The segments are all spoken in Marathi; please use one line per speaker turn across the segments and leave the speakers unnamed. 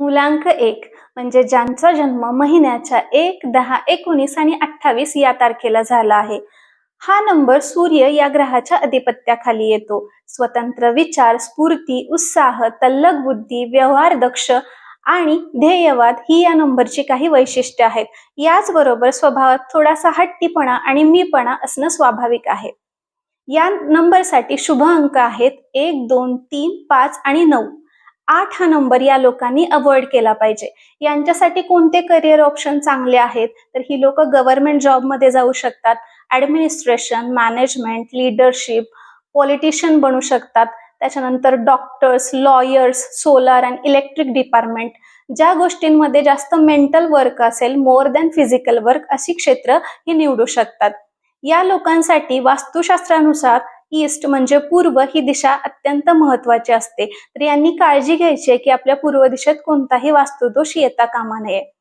मुलांक एक. म्हणजे ज्यांचा जन्म महिन्याच्या एक दहा एकोणीस आणि अठ्ठावीस या तारखेला झाला आहे. हा नंबर सूर्य या ग्रहाच्या अधिपत्याखाली येतो. स्वतंत्र विचार स्फूर्ती उत्साह तल्लक बुद्धी व्यवहार दक्ष आणि ध्येयवाद ही या नंबरची काही वैशिष्ट्ये आहेत. याचबरोबर स्वभावात थोडासा हट्टीपणा आणि मीपणा असणं स्वाभाविक आहे. या नंबरसाठी शुभ अंक आहेत एक दोन तीन पाच आणि नऊ. आठ हा नंबर या लोकांनी अवॉइड केला पाहिजे. यांच्यासाठी कोणते करिअर ऑप्शन चांगले आहेत? तर ही लोक गव्हर्नमेंट जॉबमध्ये जाऊ शकतात. ऍडमिनिस्ट्रेशन मॅनेजमेंट लिडरशिप पॉलिटिशियन बनू शकतात. त्याच्यानंतर doctors lawyers solar and electric department ज्या गोष्टींमध्ये जास्त मेंटल वर्क असेल मोर दॅन फिजिकल वर्क अशी क्षेत्र ही निवडू शकतात. या लोकांसाठी वास्तुशास्त्रानुसार ईस्ट म्हणजे पूर्व ही दिशा अत्यंत महत्वाची असते. तर यांनी काळजी घ्यायची आहे की आपल्या पूर्व दिशेत कोणताही वास्तुदोष येता कामा नये.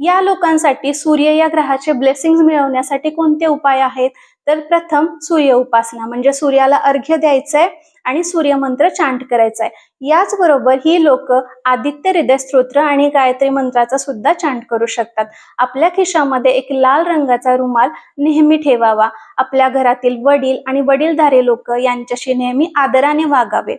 या लोकांसाठी सूर्य या ग्रहाचे ब्लेसिंग मिळवण्यासाठी कोणते उपाय आहेत? तर प्रथम सूर्य उपासना म्हणजे सूर्याला अर्घ्य द्यायचंय. आणि सूर्यमंत्र चांट करायचा आहे याचबरोबर ही लोक आदित्य हृदय स्तोत्र आणि गायत्री मंत्राचा सुद्धा चांट करू शकतात. आपल्या खिशामध्ये एक लाल रंगाचा रुमाल नेहमी ठेवावा. आपल्या घरातील वडील आणि वडीलधारे लोक यांच्याशी नेहमी आदराने वागावे.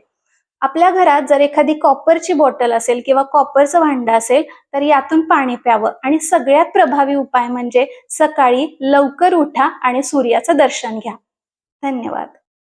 आपल्या घरात जर एखादी कॉपरची बॉटल असेल किंवा कॉपरचं भांड असेल तर यातून पाणी प्यावं. आणि सगळ्यात प्रभावी उपाय म्हणजे सकाळी लवकर उठा आणि सूर्याचं दर्शन घ्या. धन्यवाद.